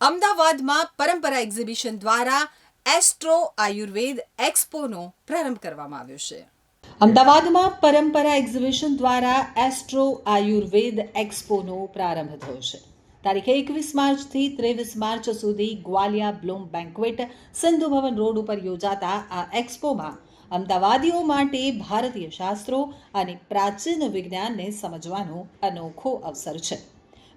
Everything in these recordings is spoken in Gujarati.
અમદાવાદમાં પરંપરા એક્ઝિબિશન દ્વારા એસ્ટ્રો આયુર્વેદ એક્સપોનો પ્રારંભ કરવામાં આવ્યો છે. અમદાવાદમાં પરંપરા એક્ઝિબિશન દ્વારા એસ્ટ્રો આયુર્વેદ એક્સપોનો પ્રારંભ થયો છે. તારીખે એકવીસ માર્ચથી ત્રેવીસ માર્ચ સુધી Gwalia Bloom banquet Sindhu Bhavan road ઉપર યોજાતા આ એક્સપોમાં અમદાવાદીઓ માટે ભારતીય શાસ્ત્રો અને પ્રાચીન વિજ્ઞાનને સમજવાનો અનોખો અવસર છે.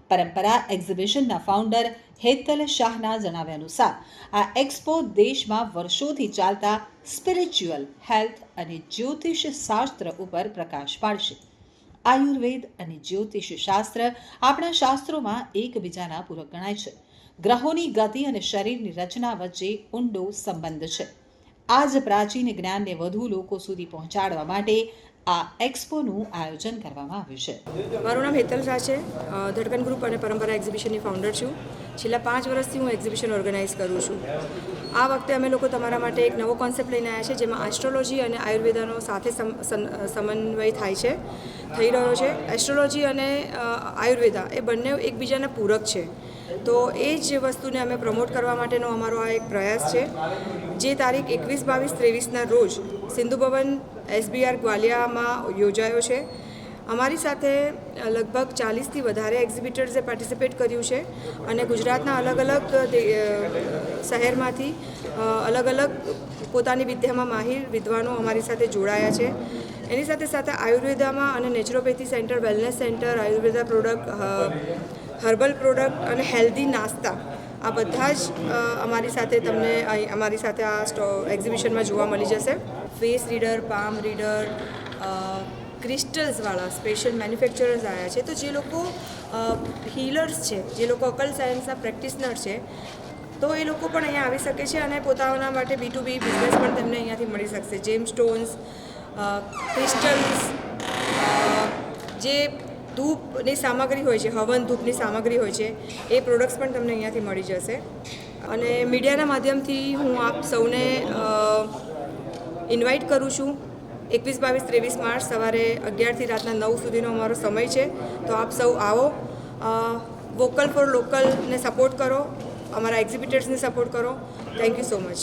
પરંપરા એક્ઝિબિશનના ફાઉન્ડર હેતલ શાહના જણાવ્યા અનુસાર, આ એક્સપો દેશમાં વર્ષોથી ચાલતા સ્પિરિચ્યુઅલ હેલ્થ અને જ્યોતિષ શાસ્ત્ર ઉપર પ્રકાશ પાડશે. આયુર્વેદ અને જ્યોતિષ શાસ્ત્ર આપણા શાસ્ત્રોમાં એકબીજાના પૂરક ગણાય છે. ગ્રહોની ગતિ અને શરીરની રચના વચ્ચે ઊંડો સંબંધ છે. આ જ પ્રાચીન જ્ઞાનને વધુ લોકો સુધી પહોંચાડવા માટે આ એક્સપોનું આયોજન કરવામાં આવ્યું છે. મારું નામ હેતલ શાહ છે. ધડકન ગ્રુપ અને પરંપરા એક્ઝિબિશનની ફાઉન્ડર છું. છેલ્લા પાંચ વર્ષથી હું એક્ઝિબિશન ઓર્ગેનાઇઝ કરું છું. આ વખતે અમે લોકો તમારા માટે એક નવો કોન્સેપ્ટ લઈને આવ્યા છે, જેમાં એસ્ટ્રોલોજી અને આયુર્વેદાનો સાથે સમન્વય થાય છે, થઈ રહ્યો છે. એસ્ટ્રોલોજી અને આયુર્વેદા એ બંને એકબીજાના પૂરક છે. તો એ જ વસ્તુને અમે પ્રમોટ કરવા માટેનો અમારો આ એક પ્રયાસ છે. જે તારીખ એકવીસ બાવીસ ત્રેવીસના રોજ સિંધુ ભવન એસબીઆર ગ્વાલિયામાં યોજાયો છે. અમારી સાથે લગભગ ચાલીસથી વધારે એક્ઝિબિટર્સે પાર્ટિસિપેટ કર્યું છે અને ગુજરાતના અલગ અલગ શહેરમાંથી અલગ અલગ પોતાની વિદ્યામાં માહિર વિદ્વાનો અમારી સાથે જોડાયા છે. એની સાથે સાથે આયુર્વેદામાં અને naturopathy centre, wellness centre, Ayurveda product herbal product અને હેલ્ધી નાસ્તા આ બધા જ અમારી સાથે તમને અમારી સાથે આ એક્ઝિબિશનમાં જોવા મળી જશે. ફેસ રીડર પામ રીડર ક્રિસ્ટલ્સવાળા સ્પેશિયલ મેન્યુફેક્ચરર્સ આવ્યા છે. તો જે લોકો હીલર્સ છે, જે લોકો અકલ સાયન્સના પ્રેક્ટિશનર છે, તો એ લોકો પણ અહીંયા આવી શકે છે અને પોતાના માટે બી ટુ બી બિઝનેસ પણ તેમને અહીંયાથી મળી શકશે. જેમ સ્ટોન્સ ક્રિસ્ટલ્સ જે ધૂપની સામગ્રી હોય છે, હવન ધૂપની સામગ્રી હોય છે, એ પ્રોડક્ટ્સ પણ તમને અહીંયાથી મળી જશે. અને મીડિયાના માધ્યમથી હું આપ સૌને ઇન્વાઇટ કરું છું એકવીસ, બાવીસ, ત્રેવીસ માર્ચ સવારે અગિયારથી રાતના નવ સુધીનો અમારો સમય છે. તો આપ સૌ આવો વોકલ ફોર લોકલને સપોર્ટ કરો, અમારા એક્ઝિબિટર્સને સપોર્ટ કરો. Thank you so much